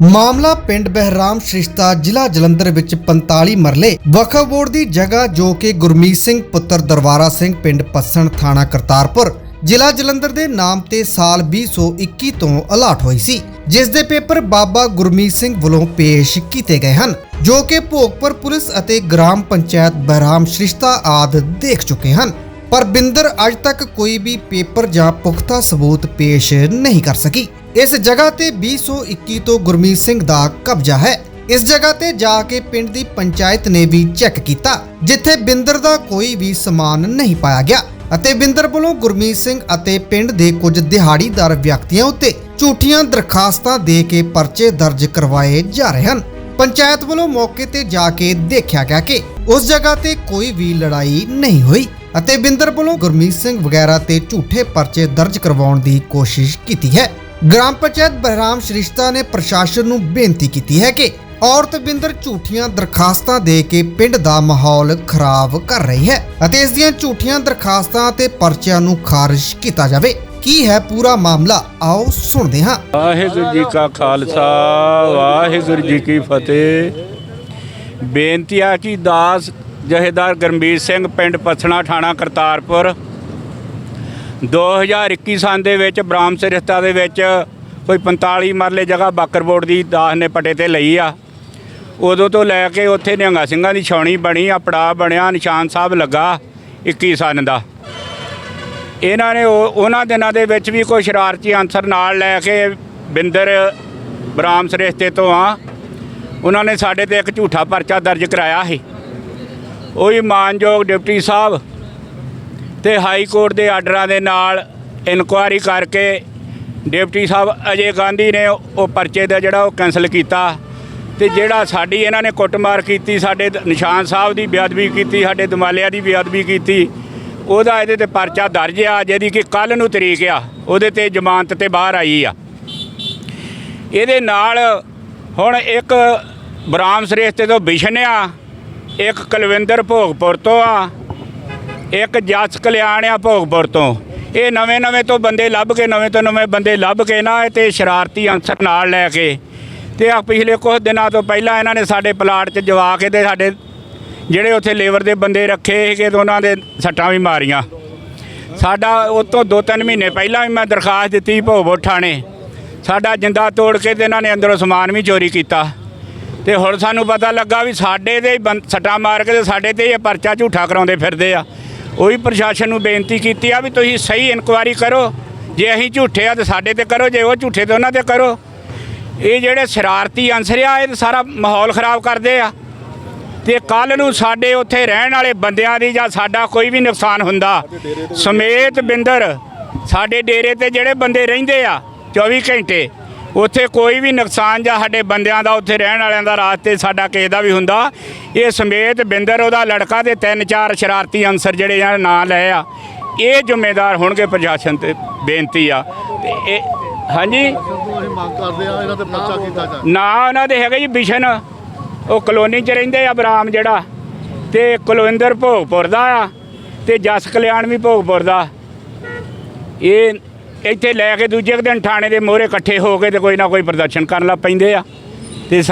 ਮਾਮਲਾ ਪਿੰਡ ਬਹਿਰਾਮ ਸ਼੍ਰਿਸ਼ਤਾ ਜ਼ਿਲ੍ਹਾ ਜਲੰਧਰ ਵਿੱਚ 45 ਮਰਲੇ ਵਕਫ ਬੋਰਡ ਦੀ ਜਗ੍ਹਾ ਜੋ ਕਿ ਗੁਰਮੀਤ ਸਿੰਘ ਪੁੱਤਰ ਦਰਬਾਰਾ ਸਿੰਘ ਪਿੰਡ ਪੱਸਣ ਥਾਣਾ ਕਰਤਾਰਪੁਰ, ਜ਼ਿਲ੍ਹਾ ਜਲੰਧਰ ਦੇ ਨਾਮ ਤੇ ਸਾਲ 2021 ਤੋਂ ਅਲਾਟ ਹੋਈ ਸੀ, ਜਿਸ ਦੇ ਪੇਪਰ ਬਾਬਾ ਗੁਰਮੀਤ ਸਿੰਘ ਵੱਲੋਂ ਪੇਸ਼ ਕੀਤੇ ਗਏ ਹਨ, ਜੋ ਕਿ ਭੋਗਪੁਰ ਪੁਲਿਸ ਅਤੇ ਗ੍ਰਾਮ ਪੰਚਾਇਤ ਬਹਿਰਾਮ ਸ਼੍ਰਿਸ਼ਤਾ ਆਦ ਦੇਖ ਚੁੱਕੇ ਹਨ, ਪਰ ਬਿੰਦਰ ਅੱਜ ਤੱਕ ਕੋਈ ਵੀ ਪੇਪਰ ਜਾਂ ਪੁਖਤਾ ਸਬੂਤ ਪੇਸ਼ ਨਹੀਂ ਕਰ ਸਕੀ। ਇਸ ਜਗ੍ਹਾ ਤੇ 2021 ਤੋਂ ਗੁਰਮੀਤ ਸਿੰਘ ਦਾ ਕਬਜ਼ਾ ਹੈ। ਇਸ ਜਗ੍ਹਾ ਤੇ ਜਾ ਕੇ ਪਿੰਡ ਦੀ ਪੰਚਾਇਤ ਨੇ ਵੀ ਚੈੱਕ ਕੀਤਾ, ਜਿੱਥੇ ਬਿੰਦਰ ਦਾ ਕੋਈ ਵੀ ਸਮਾਨ ਨਹੀਂ ਪਾਇਆ ਗਿਆ ਅਤੇ ਬਿੰਦਰ ਵੱਲੋਂ ਗੁਰਮੀਤ ਸਿੰਘ ਅਤੇ ਪਿੰਡ ਦੇ ਕੁਝ ਦਿਹਾੜੀਦਾਰ ਵਿਅਕਤੀਆਂ ਉੱਤੇ ਝੂਠੀਆਂ ਦਰਖਾਸਤਾਂ ਦੇ ਕੇ ਪਰਚੇ ਦਰਜ ਕਰਵਾਏ ਜਾ ਰਹੇ ਹਨ। ਪੰਚਾਇਤ ਵੱਲੋਂ ਮੌਕੇ ਤੇ ਜਾ ਕੇ ਦੇਖਿਆ ਗਿਆ ਕਿ ਉਸ ਜਗ੍ਹਾ ਤੇ ਕੋਈ ਵੀ ਲੜਾਈ ਨਹੀਂ ਹੋਈ ਅਤੇ ਬਿੰਦਰ ਵੱਲੋਂ ਗੁਰਮੀਤ ਸਿੰਘ ਵਗੈਰਾ ਤੇ ਝੂਠੇ ਪਰਚੇ ਦਰਜ ਕਰਵਾਉਣ ਦੀ ਕੋਸ਼ਿਸ਼ ਕੀਤੀ ਹੈ। ਗ੍ਰਾਮ ਪੰਚਾਇਤ ਬਹਿਰਾਮ ਸ਼੍ਰਿਸ਼ਤਾ ਨੇ ਪ੍ਰਸ਼ਾਸਨ ਨੂੰ ਬੇਨਤੀ ਕੀਤੀ ਹੈ ਕਿ ਔਰਤ ਬਿੰਦਰ ਝੂਠੀਆਂ ਦਰਖਾਸਤਾਂ ਦੇ ਕੇ ਪਿੰਡ ਦਾ ਮਾਹੌਲ ਖਰਾਬ ਕਰ ਰਹੀ ਹੈ ਅਤੇ ਇਸ ਦੀਆਂ ਝੂਠੀਆਂ ਦਰਖਾਸਤਾਂ ਤੇ ਪਰਚਿਆਂ ਨੂੰ ਖਾਰਜ ਕੀਤਾ ਜਾਵੇ। ਕੀ ਹੈ ਪੂਰਾ ਮਾਮਲਾ? ਆਓ ਸੁਣਦੇ ਹਾਂ। ਵਾਹਿਗੁਰੂ ਜੀ ਕਾ ਖਾਲਸਾ, ਵਾਹਿਗੁਰੂ ਜੀ ਕੀ ਫਤਿਹ। ਬੇਨਤੀ ਆ ਕਿ ਦਾਸ ਜਹੇਦਾਰ ਗਰਮੀਤ ਸਿੰਘ, ਪਿੰਡ ਪਛਣਾ ਥਾਣਾ ਕਰਤਾਰਪੁਰ 2021 ਸਾਲ ਦੇ ਵਿੱਚ ਬ੍ਰਾਹਮ ਰਿਸ਼ਤਾ ਦੇ ਵਿੱਚ ਕੋਈ 45 ਮਰਲੇ ਜਗ੍ਹਾ ਬਾਕਰਬੋਰਡ ਦੀ ਦਾਸ ਨੇ ਪਟੇ ਤੇ ਲਈ ਆ। ਉਦੋਂ ਤੋਂ ਲੈ ਕੇ ਉੱਥੇ ਨਿਹੰਗਾ ਸਿੰਘਾਂ ਦੀ ਛਾਉਣੀ ਬਣੀ ਆ ਪੜਾ ਬਣਿਆ, ਨਿਸ਼ਾਨ ਸਾਹਿਬ ਲੱਗਾ 21 ਸਾਲ ਦਾ। ਇਹਨਾਂ ਨੇ ਉਹ- ਉਹਨਾਂ ਦਿਨਾਂ ਦੇ ਵਿੱਚ ਵੀ ਕੋਈ ਸ਼ਰਾਰਤੀ ਅਨਸਰ ਨਾਲ ਲੈ ਕੇ ਬਿੰਦਰ ਬ੍ਰਾਹਮ ਸ੍ਰੇਸ਼ਤੇ ਤੋਂ ਆ, ਉਹਨਾਂ ਨੇ ਸਾਡੇ ਤੇ ਇੱਕ ਝੂਠਾ ਪਰਚਾ ਦਰਜ ਕਰਾਇਆ ਸੀ। ਉਹੀ ਮਾਨਯੋਗ ਡਿਪਟੀ ਸਾਹਿਬ ਤੇ ਹਾਈ ਕੋਰਟ ਦੇ ਆਰਡਰਾਂ ਦੇ ਨਾਲ ਇਨਕੁਆਇਰੀ ਕਰਕੇ ਡਿਪਟੀ ਸਾਹਿਬ ਅਜੇ ਗਾਂਧੀ ਨੇ ਉਹ ਪਰਚੇ ਦਾ ਜਿਹੜਾ ਉਹ ਕੈਨਸਲ ਕੀਤਾ ਤੇ ਜਿਹੜਾ ਸਾਡੀ ਇਹਨਾਂ ਨੇ ਕੁੱਟਮਾਰ ਕੀਤੀ, ਸਾਡੇ ਨਿਸ਼ਾਨ ਸਾਹਿਬ ਦੀ ਬੇਅਦਬੀ ਕੀਤੀ, ਸਾਡੇ ਦਮਾਲਿਆ ਦੀ ਬੇਅਦਬੀ ਕੀਤੀ, ਉਹਦਾ ਇਹਦੇ ਤੇ ਪਰਚਾ ਦਰਜ ਆ, ਜਿਹਦੀ ਕਿ ਕੱਲ ਨੂੰ ਤਰੀਕ ਆ, ਉਹਦੇ ਤੇ ਜ਼ਮਾਨਤ ਤੇ ਬਾਹਰ ਆਈ ਆ। ਇਹਦੇ ਨਾਲ ਹੁਣ ਇੱਕ ਬਰਾਮ ਸ੍ਰੇਸ਼ਤੇ ਤੋਂ ਬਿਸ਼ਨ ਆ, ਇੱਕ ਕੁਲਵਿੰਦਰ ਭੋਗਪੁਰ ਤੋਂ ਆ ਇੱਕ ਜੱਸ ਕਲਿਆਣ ਆ ਭੋਗਪੁਰ ਤੋਂ। ਇਹ ਨਵੇਂ ਨਵੇਂ ਤੋਂ ਬੰਦੇ ਲੱਭ ਕੇ, ਨਵੇਂ ਤੋਂ ਨਵੇਂ ਬੰਦੇ ਲੱਭ ਕੇ ਨਾ, ਇਹ ਤੇ ਸ਼ਰਾਰਤੀ ਅਨਸਰ ਨਾਲ ਲੈ ਕੇ। ਤੇ ਆ ਪਿਛਲੇ ਕੁਝ ਦਿਨਾਂ ਤੋਂ ਪਹਿਲਾਂ ਇਹਨਾਂ ਨੇ ਸਾਡੇ ਪਲਾਟ 'ਚ ਜਵਾ ਕੇ ਤੇ ਸਾਡੇ ਜਿਹੜੇ ਉੱਥੇ ਲੇਬਰ ਦੇ ਬੰਦੇ ਰੱਖੇ ਸੀਗੇ ਤੇ ਉਹਨਾਂ ਦੇ ਸੱਟਾਂ ਵੀ ਮਾਰੀਆਂ। ਸਾਡਾ ਉਹ ਤੋਂ ਦੋ ਤਿੰਨ ਮਹੀਨੇ ਪਹਿਲਾਂ ਵੀ ਮੈਂ ਦਰਖਾਸਤ ਦਿੱਤੀ ਭੋਗਪੁਰ ਥਾਣੇ। ਸਾਡਾ ਜਿੰਦਾ ਤੋੜ ਕੇ ਤੇ ਇਹਨਾਂ ਨੇ ਅੰਦਰੋਂ ਸਮਾਨ ਵੀ ਚੋਰੀ ਕੀਤਾ। ਤੇ ਹੁਣ ਸਾਨੂੰ ਪਤਾ ਲੱਗਾ ਵੀ ਸਾਡੇ 'ਤੇ ਹੀ ਬੰ- ਸੱਟਾਂ ਮਾਰ ਕੇ ਤੇ ਸਾਡੇ ਤੇ ਇਹ ਪਰਚਾ ਝੂਠਾ ਕਰਾਉਂਦੇ ਫਿਰਦੇ ਆ। ਉਹੀ ਪ੍ਰਸ਼ਾਸਨ ਨੂੰ ਬੇਨਤੀ ਕੀਤੀ ਆ ਵੀ ਤੁਸੀਂ ਸਹੀ ਇਨਕੁਆਇਰੀ ਕਰੋ। ਜੇ ਅਸੀਂ ਝੂਠੇ ਆ ਤੇ ਸਾਡੇ ਤੇ ਕਰੋ, ਜੇ ਉਹ ਝੂਠੇ ਤੇ ਉਹਨਾਂ ਤੇ ਕਰੋ। ਇਹ ਜਿਹੜੇ ਸ਼ਰਾਰਤੀ ਅਨਸਰ ਆ, ਇਹ ਸਾਰਾ ਮਾਹੌਲ ਖਰਾਬ ਕਰਦੇ ਆ। ਤੇ ਕੱਲ ਨੂੰ ਸਾਡੇ ਉੱਥੇ ਰਹਿਣ ਵਾਲੇ ਬੰਦਿਆਂ ਦੀ ਜਾਂ ਸਾਡਾ ਕੋਈ ਵੀ ਨੁਕਸਾਨ ਹੁੰਦਾ, ਸਮੇਤ ਬਿੰਦਰ, ਸਾਡੇ ਡੇਰੇ ਤੇ ਜਿਹੜੇ ਬੰਦੇ ਰਹਿੰਦੇ ਆ 24 ਘੰਟੇ ਉੱਥੇ ਕੋਈ ਵੀ ਨੁਕਸਾਨ ਜਾਂ ਸਾਡੇ ਬੰਦਿਆਂ ਦਾ ਉੱਥੇ ਰਹਿਣ ਵਾਲਿਆਂ ਦਾ ਰਾਤ ਸਾਡਾ ਕਿਸੇ ਦਾ ਵੀ ਹੁੰਦਾ। ਇਹ ਸਮੇਤ ਬਿੰਦਰ ਉਹਦਾ ਲੜਕਾ ਦੇ ਤਿੰਨ ਚਾਰ ਸ਼ਰਾਰਤੀ ਅਨਸਰ ਜਿਹੜੇ ਆ ਨਾਂ ਲਏ ਆ। ਇਹ ਜ਼ਿੰਮੇਦਾਰ ਹੋਣਗੇ ਪ੍ਰਸ਼ਾਸਨ ਤੇ, ਬੇਨਤੀ ਆ। ਤੇ ਇਹ, ਹਾਂਜੀ? ਅਸੀਂ ਮੰਗ ਕਰਦੇ ਆ ਇਹਨਾਂ ਤੇ ਪਰਚਾ ਕੀਤਾ ਜਾਵੇ ਨਾ ਉਹਨਾਂ ਦੇ ਹੈਗੇ ਜੀ ਬਿਸ਼ਨ ਉਹ ਕਲੋਨੀ 'ਚ ਰਹਿੰਦੇ ਆ ਬਰਾਮ ਜਿਹੜਾ। ਤੇ ਕੁਲਵਿੰਦਰ ਭੋਗਪੁਰ ਦਾ ਆ। ਤੇ ਜਸ ਕਲਿਆਣ ਵੀ ਭੋਗਪੁਰ ਦਾ। ਇਹ ਇੱਥੇ ਲੈ ਕੇ ਦੂਜੇ ਦਿਨ ਥਾਣੇ ਦੇ ਮੋਹਰੇ ਇਕੱਠੇ ਹੋ ਕੇ ਤੇ ਕੋਈ ਨਾ ਕੋਈ ਪ੍ਰਦਰਸ਼ਨ ਕਰਨ ਲੱਗ ਪੈਂਦੇ ਆ। ਤੇ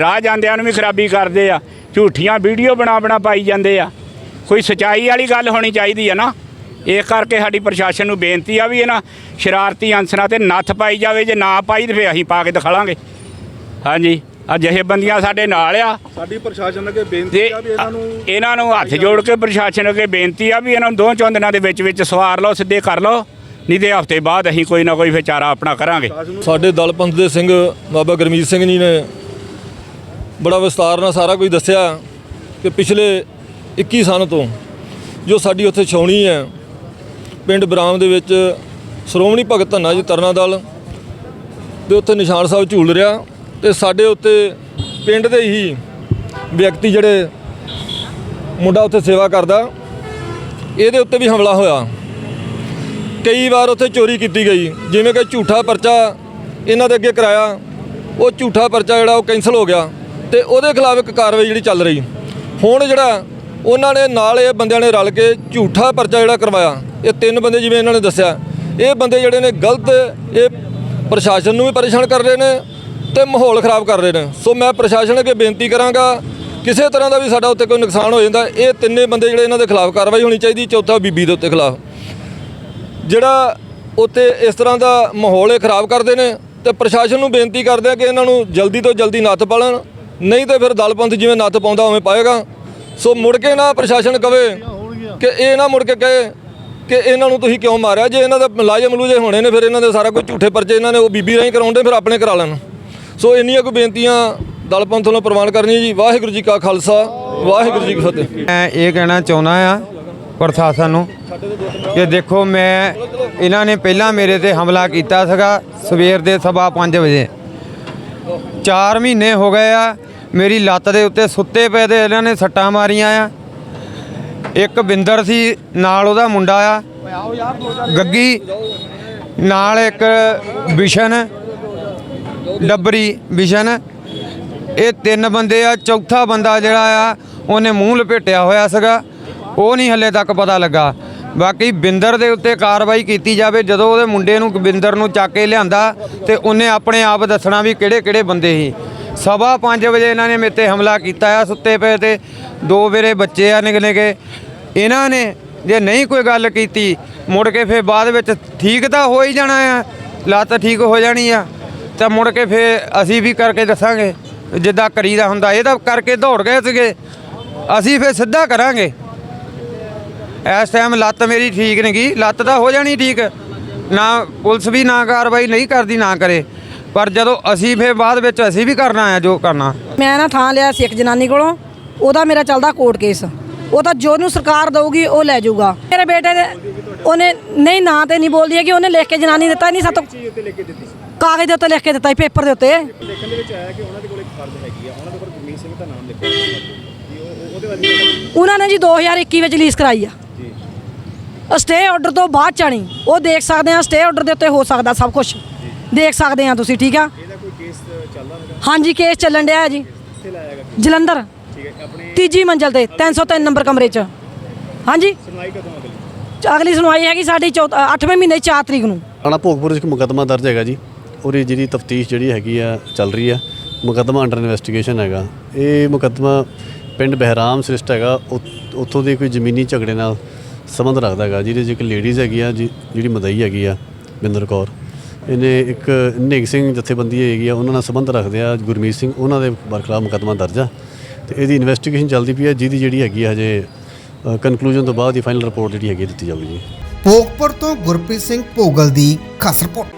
ਰਾਹ ਜਾਂਦਿਆਂ ਨੂੰ ਵੀ ਖਰਾਬੀ ਕਰਦੇ ਆ। ਝੂਠੀਆਂ ਵੀਡੀਓ ਬਣਾ ਬਣਾ ਪਾਈ ਜਾਂਦੇ ਆ। ਕੋਈ ਸਚਾਈ ਵਾਲੀ ਗੱਲ ਹੋਣੀ ਚਾਹੀਦੀ ਆ ਨਾ। ਇਹ ਕਰਕੇ ਸਾਡੀ ਪ੍ਰਸ਼ਾਸਨ ਨੂੰ ਬੇਨਤੀ ਆ ਵੀ ਇਹਨਾਂ ਸ਼ਰਾਰਤੀ ਅਨਸਰਾਂ ਤੇ ਨੱਥ ਪਾਈ ਜਾਵੇ। ਜੇ ਨਾ ਪਾਈ ਤੇ ਫੇਰ ਅਸੀਂ ਪਾ ਕੇ ਦਿਖਾਲਾਂਗੇ। ਹਾਂਜੀ ਆ ਜਿਹੇ ਬੰਦੀਆਂ ਸਾਡੇ ਨਾਲ ਆ। ਸਾਡੀ ਪ੍ਰਸ਼ਾਸਨ ਅੱਗੇ ਬੇਨਤੀ ਆ ਵੀ ਇਹਨਾਂ ਨੂੰ ਇਹਨਾਂ ਨੂੰ ਹੱਥ ਜੋੜ ਕੇ ਪ੍ਰਸ਼ਾਸਨ ਅੱਗੇ ਬੇਨਤੀ ਆ ਵੀ ਇਹਨਾਂ ਨੂੰ ਦੋ ਚੌਂ ਦਿਨਾਂ ਦੇ ਵਿੱਚ ਵਿੱਚ ਸਵਾਰ ਲਓ ਸਿੱਧੇ ਕਰ ਲਓ। ਨਹੀਂ ਤੇ ਹਫ਼ਤੇ ਬਾਅਦ ਅਸੀਂ ਕੋਈ ਨਾ ਕੋਈ ਵਿਚਾਰਾ ਆਪਣਾ ਕਰਾਂਗੇ। ਸਾਡੇ ਦਲ ਪੰਥ ਦੇ ਸਿੰਘ ਬਾਬਾ ਗੁਰਮੀਤ ਸਿੰਘ ਜੀ ਨੇ ਬੜਾ ਵਿਸਤਾਰ ਨਾਲ ਸਾਰਾ ਕੁਝ ਦੱਸਿਆ ਕਿ ਪਿਛਲੇ 21 ਸਾਲ ਤੋਂ ਜੋ ਸਾਡੀ ਉੱਥੇ ਛਾਉਣੀ ਹੈ, ਪਿੰਡ ਬਰਾਮ ਦੇ ਵਿੱਚ ਸ਼੍ਰੋਮਣੀ ਭਗਤ ਧੰਨਾ ਜੀ ਤਰਨਾ ਦਲ ਤੇ ਉੱਥੇ ਨਿਸ਼ਾਨ ਸਾਹਿਬ ਝੂਲ ਰਿਹਾ ਤੇ ਸਾਡੇ ਉੱਤੇ ਪਿੰਡ ਦੇ ਹੀ ਵਿਅਕਤੀ ਜਿਹੜੇ ਮੁੰਡਾ ਉੱਥੇ ਸੇਵਾ ਕਰਦਾ, ਇਹਦੇ ਉੱਤੇ ਵੀ ਹਮਲਾ ਹੋਇਆ। ਕਈ ਵਾਰ ਉੱਥੇ ਚੋਰੀ ਕੀਤੀ ਗਈ। ਜਿਵੇਂ ਕਿ ਝੂਠਾ ਪਰਚਾ ਇਹਨਾਂ ਦੇ ਅੱਗੇ ਕਰਾਇਆ। ਉਹ ਝੂਠਾ ਪਰਚਾ ਜਿਹੜਾ ਉਹ ਕੈਂਸਲ ਹੋ ਗਿਆ ਤੇ ਉਹਦੇ ਖਿਲਾਫ ਇੱਕ ਕਾਰਵਾਈ ਜਿਹੜੀ ਚੱਲ ਰਹੀ। ਹੁਣ ਜਿਹੜਾ ਉਹਨਾਂ ਨੇ ਨਾਲ ਇਹ ਬੰਦਿਆਂ ਨੇ ਰਲ ਕੇ ਝੂਠਾ ਪਰਚਾ ਜਿਹੜਾ ਕਰਵਾਇਆ। ਇਹ ਤਿੰਨ ਬੰਦੇ ਜਿਵੇਂ ਇਹਨਾਂ ਨੇ ਦੱਸਿਆ। ਇਹ ਬੰਦੇ ਜਿਹੜੇ ਨੇ ਗਲਤ ਇਹ ਪ੍ਰਸ਼ਾਸਨ ਨੂੰ ਵੀ ਪਰੇਸ਼ਾਨ ਕਰ ਰਹੇ ਨੇ ਤੇ ਮਾਹੌਲ ਖਰਾਬ ਕਰ ਰਹੇ ਨੇ। ਸੋ ਮੈਂ ਪ੍ਰਸ਼ਾਸਨ ਅੱਗੇ ਬੇਨਤੀ ਕਰਾਂਗਾ, ਕਿਸੇ ਤਰ੍ਹਾਂ ਦਾ ਵੀ ਸਾਡਾ ਉੱਤੇ ਕੋਈ ਨੁਕਸਾਨ ਹੋ ਜਾਂਦਾ, ਇਹ ਤਿੰਨੇ ਬੰਦੇ ਜਿਹੜੇ ਇਹਨਾਂ ਦੇ ਖਿਲਾਫ ਕਾਰਵਾਈ ਹੋਣੀ ਚਾਹੀਦੀ, ਚੌਥਾ ਬੀਬੀ ਦੇ ਉੱਤੇ ਖਿਲਾਫ। ਜਿਹੜਾ ਉੱਥੇ ਇਸ ਤਰ੍ਹਾਂ ਦਾ ਮਾਹੌਲ ਇਹ ਖਰਾਬ ਕਰਦੇ ਨੇ ਤੇ ਪ੍ਰਸ਼ਾਸਨ ਨੂੰ ਬੇਨਤੀ ਕਰਦੇ ਆ ਕਿ ਇਹਨਾਂ ਨੂੰ ਜਲਦੀ ਤੋਂ ਜਲਦੀ ਨੱਥ ਪਾਲਣ। ਨਹੀਂ ਤੇ ਫਿਰ ਦਲਪੰਥ ਜਿਵੇਂ ਨੱਥ ਪਾਉਂਦਾ ਉਵੇਂ ਪਾਏਗਾ। ਸੋ ਮੁੜ ਕੇ ਨਾ ਪ੍ਰਸ਼ਾਸਨ ਕਵੇ ਕਿ ਇਹ ਨਾ ਮੁੜ ਕੇ ਕਹੇ ਕਿ ਇਹਨਾਂ ਨੂੰ ਤੁਸੀਂ ਕਿਉਂ ਮਾਰਿਆ? ਜੇ ਇਹਨਾਂ ਦਾ ਮੁਲਾਜ਼ਮ ਮਲੂਜੇ ਹੋਣੇ ਨੇ, ਫਿਰ ਇਹਨਾਂ ਦੇ ਸਾਰਾ ਕੁਝ ਝੂਠੇ ਪਰਚੇ ਇਹਨਾਂ ਨੇ ਉਹ ਬੀਬੀ ਰਾਹੀਂ ਕਰਾਉਂਦੇ, ਫਿਰ ਆਪਣੇ ਕਰਾ ਲੈਣ। ਸੋ ਇੰਨੀਆਂ ਕੁ ਬੇਨਤੀਆਂ ਦਲਪੰਥ ਵੱਲੋਂ ਪ੍ਰਵਾਨ ਕਰਨੀਆਂ ਜੀ। ਵਾਹਿਗੁਰੂ ਜੀ ਕਾ ਖਾਲਸਾ, ਵਾਹਿਗੁਰੂ ਜੀ ਕੀ ਫਤਿਹ। ਮੈਂ ਇਹ ਕਹਿਣਾ ਚਾਹੁੰਦਾ ਆ ਪ੍ਰਸ਼ਾਸਨ ਨੂੰ ਕਿ ਦੇਖੋ ਮੈਂ, ਇਹਨਾਂ ਨੇ ਪਹਿਲਾਂ ਮੇਰੇ ਤੇ ਹਮਲਾ ਕੀਤਾ ਸੀਗਾ ਸਵੇਰ ਦੇ ਸਵਾ 5 ਵਜੇ। 4 ਮਹੀਨੇ ਹੋ ਗਏ ਆ, ਮੇਰੀ ਲੱਤ ਦੇ ਉੱਤੇ ਸੁੱਤੇ ਪਏ ਤੇ ਇਹਨਾਂ ਨੇ ਸੱਟਾਂ ਮਾਰੀਆਂ ਆ। ਇੱਕ ਬਿੰਦਰ ਸੀ, ਨਾਲ ਉਹਦਾ ਮੁੰਡਾ ਆ। ਗੱਗੀ, ਨਾਲ ਇੱਕ ਵਿਸ਼ਨ, ਡੱਬਰੀ ਵਿਸ਼ਨ। ਇਹ ਤਿੰਨ ਬੰਦੇ ਆ, ਚੌਥਾ ਬੰਦਾ ਜਿਹੜਾ ਆ, ਉਹਨੇ ਮੂੰਹ ਲਪੇਟਿਆ ਹੋਇਆ ਸੀਗਾ। ਉਹ ਨਹੀਂ ਹੱਲੇ ਤੱਕ ਪਤਾ ਲੱਗਾ। ਬਾਕੀ ਬਿੰਦਰ ਦੇ ਉੱਤੇ ਕਾਰਵਾਈ ਕੀਤੀ ਜਾਵੇ, ਜਦੋਂ ਉਹਦੇ ਮੁੰਡੇ ਨੂੰ ਬਿੰਦਰ ਨੂੰ ਚੱਕ ਕੇ ਲਿਆਂਦਾ ਤੇ ਉਹਨੇ ਆਪਣੇ ਆਪ ਦੱਸਣਾ ਵੀ ਕਿਹੜੇ ਕਿਹੜੇ ਬੰਦੇ ਸੀ। ਸਵਾ 5 ਵਜੇ ਇਹਨਾਂ ਨੇ ਮੇਰੇ ਤੇ ਹਮਲਾ ਕੀਤਾ ਆ ਸੁੱਤੇ ਪਏ ਤੇ ਦੋ ਵੇਰੇ ਬੱਚੇ ਆ ਨਿਕਲੇ ਕੇ ਇਹਨਾਂ ਨੇ ਜੇ ਨਹੀਂ ਕੋਈ ਗੱਲ ਕੀਤੀ, ਮੁੜ ਕੇ ਫਿਰ ਬਾਅਦ ਵਿੱਚ ਠੀਕ ਤਾਂ ਹੋ ਹੀ ਜਾਣਾ ਆ, ਲੱਤ ਠੀਕ ਹੋ ਜਾਣੀ ਆ, ਤਾਂ ਮੁੜ ਕੇ ਫਿਰ ਅਸੀਂ ਵੀ ਕਰਕੇ ਦੱਸਾਂਗੇ, ਜਿੱਦਾਂ ਕਰੀਦਾ ਹੁੰਦਾ। ਇਹ ਤਾਂ ਕਰਕੇ ਦੌੜ ਗਏ ਸੀਗੇ, ਅਸੀਂ ਫਿਰ ਸਿੱਧਾ ਕਰਾਂਗੇ। ਇਸ ਟਾਈਮ ਲੱਤ ਮੇਰੀ ਠੀਕ ਨਹੀਂ ਗਈ ਲੱਤ ਤਾਂ ਹੋ ਜਾਣੀ ਠੀਕ। ਨਾ ਪੁਲਿਸ ਵੀ ਨਾ ਕਾਰਵਾਈ ਨਹੀਂ ਕਰਦੀ ਨਾ ਕਰੇ। ਪਰ ਜਦੋਂ ਅਸੀਂ ਫਿਰ ਬਾਅਦ ਵਿੱਚ ਅਸੀਂ ਵੀ ਕਰਨਾ ਆ ਜੋ ਕਰਨਾ। ਮੈਂ ਨਾ ਥਾਂ ਲਿਆ ਸੀ ਇੱਕ ਜਨਾਨੀ ਕੋਲੋਂ। ਉਹਦਾ ਮੇਰਾ ਚੱਲਦਾ ਕੋਰਟ ਕੇਸ। ਉਹ ਤਾਂ ਜੋ ਨੂੰ ਸਰਕਾਰ ਦਊਗੀ ਉਹ ਲੈ ਜਾਊਗਾ। ਮੇਰੇ ਬੇਟੇ ਦੇ ਉਹਨੇ ਨਹੀਂ ਨਾਂ ਤੇ ਨਹੀਂ ਬੋਲਦੀ ਹੈ ਕਿ ਉਹਨੇ ਲਿਖ ਕੇ ਜਨਾਨੀ ਦਿੱਤਾ ਨਹੀਂ ਸਾਤੋਂ ਕਾਗਜ਼ ਦੇ ਉੱਤੇ ਲਿਖ ਕੇ ਦਿੱਤਾ ਸੀ ਪੇਪਰ ਦੇ ਉੱਤੇ। ਲਿਖਣ ਦੇ ਵਿੱਚ ਆਇਆ ਕਿ ਉਹਨਾਂ ਦੇ ਕੋਲ ਇੱਕ ਫਰਦ ਹੈਗੀ ਆ। ਉਹਨਾਂ ਦੇ ਕੋਲ ਗੁਰਮੀਤ ਸਿੰਘ ਦਾ ਨਾਮ ਲਿਖਿਆ ਹੋਇਆ ਜੀ ਉਹ ਉਹਦੇ ਬਾਰੇ ਉਹਨਾਂ ਨੇ ਜੀ 2021 ਵਿੱਚ ਰਿਲੀਜ਼ ਕਰਾਈ ਆ। ਸਟੇ ਆਰਡਰ ਤੋਂ ਬਾਅਦ ਚਾਣੀ ਉਹ ਦੇਖ ਸਕਦੇ ਆ ਸਟੇ ਆਰਡਰ ਦੇ ਉੱਤੇ ਹੋ ਸਕਦਾ ਸਭ ਕੁਝ ਦੇਖ ਸਕਦੇ ਆ ਤੁਸੀਂ ਠੀਕ ਆ? ਇਹਦਾ ਕੋਈ ਕੇਸ ਚੱਲਦਾ ਹੈਗਾ ਹਾਂਜੀ ਕੇਸ ਚੱਲਣ ਡਿਆ ਹੈ ਜੀ। ਕਿੱਥੇ ਲਾਇਆ ਹੈਗਾ ਜਲੰਧਰ। ਠੀਕ ਹੈ ਆਪਣੇ ਤੀਜੀ ਮੰਜ਼ਲ ਤੇ 303 ਨੰਬਰ ਕਮਰੇ 'ਚ। ਹਾਂਜੀ? ਸੁਣਵਾਈ ਕਦੋਂ ਅਗਲੀ ਅਗਲੀ ਸੁਣਵਾਈ ਹੈਗੀ ਸਾਡੀ 8ਵੇਂ ਮਹੀਨੇ 4 ਤਰੀਕ ਨੂੰ। ਥਾਣਾ ਭੋਗਪੁਰ ਵਿੱਚ ਇੱਕ ਮੁਕੱਦਮਾ ਦਰਜ ਹੈਗਾ ਜੀ। ਉਹਦੀ ਜਿਹੜੀ ਤਫਤੀਸ਼ ਜਿਹੜੀ ਹੈਗੀ ਆ ਚੱਲ ਰਹੀ ਆ। ਮੁਕੱਦਮਾ ਅੰਡਰ ਇਨਵੈਸਟੀਗੇਸ਼ਨ ਹੈਗਾ। ਇਹ ਮੁਕੱਦਮਾ ਪਿੰਡ ਬਹਿਰਾਮ ਸ੍ਰਿਸ਼ਟ ਹੈਗਾ। ਉੱਥੋਂ ਦੇ ਕੋਈ ਜ਼ਮੀਨੀ ਝਗੜੇ ਨਾਲ ਸੰਬੰਧ ਰੱਖਦਾ ਹੈਗਾ। ਜਿਹਦੇ 'ਚ ਇੱਕ ਲੇਡੀਜ਼ ਹੈਗੀ ਆ, ਜੀ- ਜਿਹੜੀ ਮਦਈ ਹੈਗੀ ਆ, ਬਿੰਦਰ ਕੌਰ। ਇਹਨੇ ਇੱਕ ਨਿਗ ਸਿੰਘ ਜਥੇਬੰਦੀ ਹੈਗੀ ਆ, ਉਹਨਾਂ ਨਾਲ ਸੰਬੰਧ ਰੱਖਦੇ ਆ, ਗੁਰਮੀਤ ਸਿੰਘ, ਉਹਨਾਂ ਦੇ ਬਰਖਲਾਫ ਮੁਕੱਦਮਾ ਦਰਜ ਆ। ਤੇ ਇਹਦੀ ਇਨਵੈਸਟੀਗੇਸ਼ਨ ਚੱਲਦੀ ਪਈ ਆ, ਜਿਹਦੀ ਜਿਹੜੀ ਹੈਗੀ ਆ ਹਜੇ ਕਨਕਲੂਜਨ ਤੋਂ ਬਾਅਦ ਹੀ ਫਾਈਨਲ ਰਿਪੋਰਟ ਜਿਹੜੀ ਹੈਗੀ ਆ, ਦਿੱਤੀ ਜਾਊਗੀ ਜੀ। ਭੋਗਪੁਰ ਤੋਂ ਗੁਰਪ੍ਰੀਤ ਸਿੰਘ ਭੋਗਲ ਦੀ ਖਾਸ ਰਿਪੋਰਟ